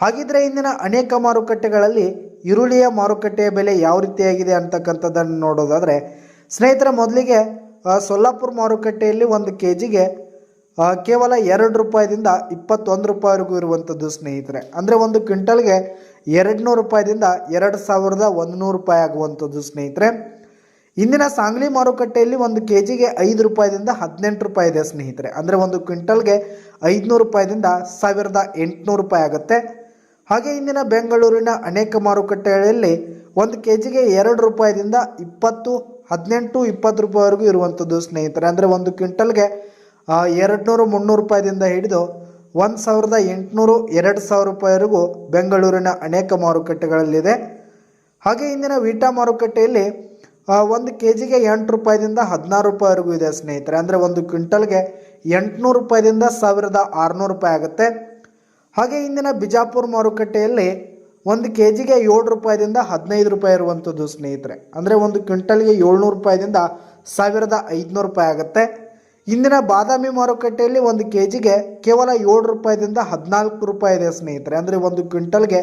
ಹಾಗಿದ್ರೆ ಇಂದಿನ ಅನೇಕ ಮಾರುಕಟ್ಟೆಗಳಲ್ಲಿ ಈರುಳ್ಳಿಯ ಮಾರುಕಟ್ಟೆಯ ಬೆಲೆ ಯಾವ ರೀತಿಯಾಗಿದೆ ಅಂತಕ್ಕಂಥದ್ದನ್ನು ನೋಡೋದಾದರೆ, ಸ್ನೇಹಿತರೆ, ಮೊದಲಿಗೆ ಸೊಲ್ಲಾಪುರ ಮಾರುಕಟ್ಟೆಯಲ್ಲಿ ಒಂದು ಕೆ ಜಿಗೆ ಕೇವಲ ಎರಡು ರೂಪಾಯಿದಿಂದ ಇಪ್ಪತ್ತೊಂದು ರೂಪಾಯಿವರೆಗೂ ಇರುವಂಥದ್ದು ಸ್ನೇಹಿತರೆ. ಅಂದರೆ ಒಂದು ಕ್ವಿಂಟಲ್ಗೆ ಎರಡು ನೂರು ರೂಪಾಯಿದಿಂದ ಎರಡು ಸಾವಿರದ ಒಂದು ನೂರು ರೂಪಾಯಿ ಆಗುವಂಥದ್ದು ಸ್ನೇಹಿತರೆ. ಇಂದಿನ ಸಾಂಗ್ಲಿ ಮಾರುಕಟ್ಟೆಯಲ್ಲಿ ಒಂದು ಕೆ ಜಿಗೆ ಐದು ರೂಪಾಯಿದಿಂದ ಹದಿನೆಂಟು ರೂಪಾಯಿ ಇದೆ ಸ್ನೇಹಿತರೆ. ಅಂದರೆ ಒಂದು ಕ್ವಿಂಟಲ್ಗೆ ಐದುನೂರು ರೂಪಾಯಿದಿಂದ ಸಾವಿರದ ಎಂಟುನೂರು ರೂಪಾಯಿ ಆಗುತ್ತೆ. ಹಾಗೆ ಇಂದಿನ ಬೆಂಗಳೂರಿನ ಅನೇಕ ಮಾರುಕಟ್ಟೆಗಳಲ್ಲಿ ಒಂದು ಕೆ ಜಿಗೆ ಎರಡು ರೂಪಾಯಿದಿಂದ ಇಪ್ಪತ್ತು, ಹದಿನೆಂಟು, ಇಪ್ಪತ್ತು ರೂಪಾಯಿವರೆಗೂ ಇರುವಂಥದ್ದು ಸ್ನೇಹಿತರೆ. ಅಂದರೆ ಒಂದು ಕ್ವಿಂಟಲ್ಗೆ ಎರಡುನೂರು, ಮುನ್ನೂರು ರೂಪಾಯಿದಿಂದ ಹಿಡಿದು ಒಂದು ಸಾವಿರದ ಎಂಟುನೂರು, ಎರಡು ಸಾವಿರ ರೂಪಾಯಿವರೆಗೂ ಬೆಂಗಳೂರಿನ ಅನೇಕ ಮಾರುಕಟ್ಟೆಗಳಲ್ಲಿದೆ. ಹಾಗೆ ಇಂದಿನ ವೀಟಾ ಮಾರುಕಟ್ಟೆಯಲ್ಲಿ ಒಂದು ಕೆ ಜಿಗೆ ಎಂಟು ರೂಪಾಯಿದಿಂದ ಹದಿನಾರು ರೂಪಾಯಿವರೆಗೂ ಇದೆ ಸ್ನೇಹಿತರೆ. ಅಂದರೆ ಒಂದು ಕ್ವಿಂಟಲ್ಗೆ ಎಂಟುನೂರು ರೂಪಾಯಿದಿಂದ ಸಾವಿರದ ಆರುನೂರು ರೂಪಾಯಿ ಆಗುತ್ತೆ. ಹಾಗೆ ಇಂದಿನ ಬಿಜಾಪುರ ಮಾರುಕಟ್ಟೆಯಲ್ಲಿ ಒಂದು ಕೆ ಜಿಗೆ ಏಳು ರೂಪಾಯಿದಿಂದ ಹದಿನೈದು ರೂಪಾಯಿ ಇರುವಂಥದ್ದು ಸ್ನೇಹಿತರೆ. ಅಂದರೆ ಒಂದು ಕ್ವಿಂಟಲ್ಗೆ ಏಳ್ನೂರು ರೂಪಾಯಿದಿಂದ ಸಾವಿರದ ಐದುನೂರು ರೂಪಾಯಿ ಆಗುತ್ತೆ. ಇಂದಿನ ಬಾದಾಮಿ ಮಾರುಕಟ್ಟೆಯಲ್ಲಿ ಒಂದು ಕೆ ಜಿಗೆ ಕೇವಲ ಏಳು ರೂಪಾಯಿದಿಂದ ಹದಿನಾಲ್ಕು ರೂಪಾಯಿ ಇದೆ ಸ್ನೇಹಿತರೆ. ಅಂದರೆ ಒಂದು ಕ್ವಿಂಟಲ್ಗೆ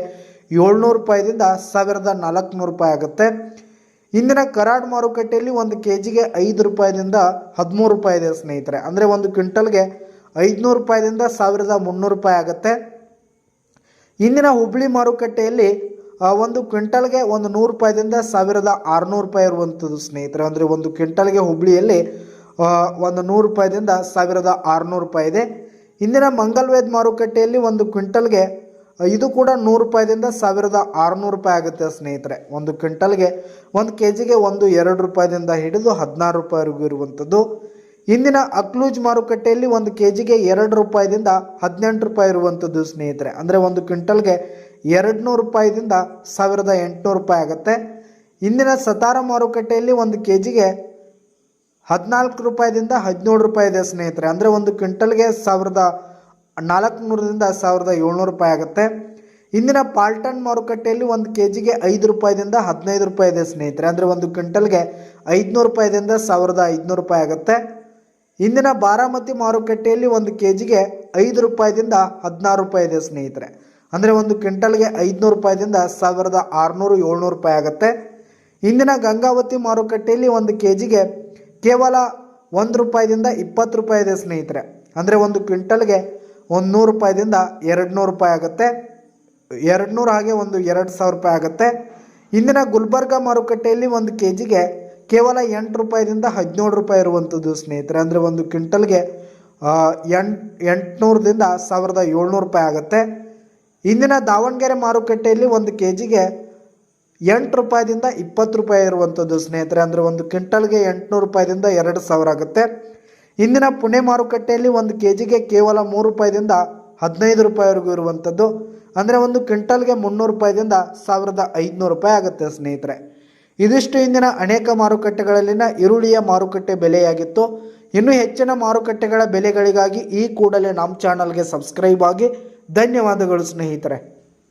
ಏಳ್ನೂರು ರೂಪಾಯಿದಿಂದ ಸಾವಿರದ ನಾಲ್ಕುನೂರು ರೂಪಾಯಿ ಆಗುತ್ತೆ. ಇಂದಿನ ಕರಾಡ್ ಮಾರುಕಟ್ಟೆಯಲ್ಲಿ ಒಂದು ಕೆ ಜಿಗೆ ಐದು ರೂಪಾಯಿದಿಂದ ಹದಿಮೂರು ರೂಪಾಯಿ ಇದೆ ಸ್ನೇಹಿತರೆ. ಅಂದರೆ ಒಂದು ಕ್ವಿಂಟಲ್ಗೆ ಐದುನೂರು ರೂಪಾಯಿದಿಂದ ಸಾವಿರದ ಮುನ್ನೂರು ರೂಪಾಯಿ ಆಗುತ್ತೆ. ಇಂದಿನ ಹುಬ್ಳಿ ಮಾರುಕಟ್ಟೆಯಲ್ಲಿ ಒಂದು ಕ್ವಿಂಟಲ್ಗೆ ಒಂದು ನೂರು ರೂಪಾಯಿದಿಂದ ಸಾವಿರದ ಆರುನೂರು ರೂಪಾಯಿ ಇರುವಂಥದ್ದು ಸ್ನೇಹಿತರೆ. ಅಂದರೆ ಒಂದು ಕ್ವಿಂಟಲ್ಗೆ ಹುಬ್ಳಿಯಲ್ಲಿ ಒಂದು ನೂರು ರೂಪಾಯಿದಿಂದ ಸಾವಿರದ ಆರುನೂರು ರೂಪಾಯಿ ಇದೆ. ಇಂದಿನ ಮಂಗಲ್ವೇದ್ ಮಾರುಕಟ್ಟೆಯಲ್ಲಿ ಒಂದು ಕ್ವಿಂಟಲ್ಗೆ ಇದು ಕೂಡ ನೂರು ರೂಪಾಯಿದಿಂದ ಸಾವಿರದ ಆರುನೂರು ರೂಪಾಯಿ ಆಗುತ್ತೆ ಸ್ನೇಹಿತರೆ. ಒಂದು ಕ್ವಿಂಟಲ್ಗೆ ಒಂದು ಕೆ ಜಿಗೆ ಒಂದು ಎರಡು ರೂಪಾಯಿದಿಂದ ಹಿಡಿದು ಹದಿನಾರು ರೂಪಾಯಿವರೆಗೂ ಇರುವಂಥದ್ದು. ಇಂದಿನ ಅಕ್ಲೂಜ್ ಮಾರುಕಟ್ಟೆಯಲ್ಲಿ ಒಂದು ಕೆ ಜಿಗೆ ಎರಡು ರೂಪಾಯಿದಿಂದ ಹದಿನೆಂಟು ರೂಪಾಯಿ ಇರುವಂಥದ್ದು ಸ್ನೇಹಿತರೆ. ಅಂದರೆ ಒಂದು ಕ್ವಿಂಟಲ್ಗೆ ಎರಡು ನೂರು ರೂಪಾಯಿದಿಂದ ಸಾವಿರದ ಎಂಟುನೂರು ರೂಪಾಯಿ ಆಗುತ್ತೆ. ಇಂದಿನ ಸತಾರ ಮಾರುಕಟ್ಟೆಯಲ್ಲಿ ಒಂದು ಕೆ ಜಿಗೆ ಹದಿನಾಲ್ಕು ರೂಪಾಯಿದಿಂದ ಹದಿನೇಳು ರೂಪಾಯಿ ಇದೆ ಸ್ನೇಹಿತರೆ. ಅಂದರೆ ಒಂದು ಕ್ವಿಂಟಲ್ಗೆ ಸಾವಿರದ ನಾಲ್ಕುನೂರರಿಂದ ಸಾವಿರದ ಏಳ್ನೂರು ರೂಪಾಯಿ ಆಗುತ್ತೆ. ಇಂದಿನ ಪಾಲ್ಟನ್ ಮಾರುಕಟ್ಟೆಯಲ್ಲಿ ಒಂದು ಕೆ ಜಿಗೆ ಐದು ರೂಪಾಯಿದಿಂದ ಹದಿನೈದು ರೂಪಾಯಿ ಇದೆ ಸ್ನೇಹಿತರೆ. ಅಂದರೆ ಒಂದು ಕ್ವಿಂಟಲ್ಗೆ ಐದುನೂರು ರೂಪಾಯಿದಿಂದ ಸಾವಿರದ ಐದುನೂರು ರೂಪಾಯಿ ಆಗುತ್ತೆ. ಇಂದಿನ ಬಾರಾಮತಿ ಮಾರುಕಟ್ಟೆಯಲ್ಲಿ ಒಂದು ಕೆ ಜಿಗೆ ಐದು ರೂಪಾಯಿದಿಂದ ಹದಿನಾರು ರೂಪಾಯಿ ಇದೆ ಸ್ನೇಹಿತರೆ. ಅಂದರೆ ಒಂದು ಕ್ವಿಂಟಲ್ಗೆ ಐದುನೂರು ರೂಪಾಯಿದಿಂದ ಸಾವಿರದ ಆರುನೂರು, ಏಳ್ನೂರು ರೂಪಾಯಿ ಆಗುತ್ತೆ. ಇಂದಿನ ಗಂಗಾವತಿ ಮಾರುಕಟ್ಟೆಯಲ್ಲಿ ಒಂದು ಕೆ ಜಿಗೆ ಕೇವಲ ಒಂದು ರೂಪಾಯಿದಿಂದ ಇಪ್ಪತ್ತು ರೂಪಾಯಿ ಇದೆ ಸ್ನೇಹಿತರೆ. ಅಂದರೆ ಒಂದು ಕ್ವಿಂಟಲ್ಗೆ ಒಂದು ನೂರು ರೂಪಾಯಿದಿಂದ ಎರಡು ನೂರು ರೂಪಾಯಿ ಆಗುತ್ತೆ. ಎರಡು ನೂರು ಹಾಗೆ ಒಂದು ಎರಡು ಸಾವಿರ ರೂಪಾಯಿ ಆಗುತ್ತೆ. ಇಂದಿನ ಗುಲ್ಬರ್ಗ ಮಾರುಕಟ್ಟೆಯಲ್ಲಿ ಒಂದು ಕೆ ಜಿಗೆ ಕೇವಲ ಎಂಟು ರೂಪಾಯಿದಿಂದ ಹದಿನೇಳು ರೂಪಾಯಿ ಇರುವಂಥದ್ದು ಸ್ನೇಹಿತರೆ, ಅಂದರೆ ಒಂದು ಕ್ವಿಂಟಲ್ಗೆ ಎಂಟು ಎಂಟುನೂರದಿಂದ ಸಾವಿರದ ಏಳ್ನೂರು ರೂಪಾಯಿ ಆಗುತ್ತೆ. ಇಂದಿನ ದಾವಣಗೆರೆ ಮಾರುಕಟ್ಟೆಯಲ್ಲಿ ಒಂದು ಕೆ ಜಿಗೆ ಎಂಟು ರೂಪಾಯಿದಿಂದ ಇಪ್ಪತ್ತು ರೂಪಾಯಿ ಇರುವಂಥದ್ದು ಸ್ನೇಹಿತರೆ, ಅಂದರೆ ಒಂದು ಕ್ವಿಂಟಲ್ಗೆ ಎಂಟುನೂರು ರೂಪಾಯಿದಿಂದ ಎರಡು ಸಾವಿರ ಆಗುತ್ತೆ. ಇಂದಿನ ಪುಣೆ ಮಾರುಕಟ್ಟೆಯಲ್ಲಿ ಒಂದು ಕೆ ಜಿಗೆ ಕೇವಲ ಮೂರು ರೂಪಾಯಿದಿಂದ ಹದಿನೈದು ರೂಪಾಯಿವರೆಗೂ ಇರುವಂಥದ್ದು, ಅಂದರೆ ಒಂದು ಕ್ವಿಂಟಲ್ಗೆ ಮುನ್ನೂರು ರೂಪಾಯಿದಿಂದ ಸಾವಿರದ ಐದುನೂರು ರೂಪಾಯಿ ಆಗುತ್ತೆ ಸ್ನೇಹಿತರೆ. ಇದಿಷ್ಟು ಇಂದಿನ ಅನೇಕ ಮಾರುಕಟ್ಟೆಗಳಲ್ಲಿನ ಈರುಳ್ಳಿಯ ಮಾರುಕಟ್ಟೆ ಬೆಲೆಯಾಗಿತ್ತು. ಇನ್ನು ಹೆಚ್ಚಿನ ಮಾರುಕಟ್ಟೆಗಳ ಬೆಲೆಗಳಿಗಾಗಿ ಈ ಕೂಡಲೇ ನಮ್ಮ ಚಾನಲ್ಗೆ ಸಬ್ಸ್ಕ್ರೈಬ್ ಆಗಿ ಧನ್ಯವಾದಗಳು ಸ್ನೇಹಿತರೆ.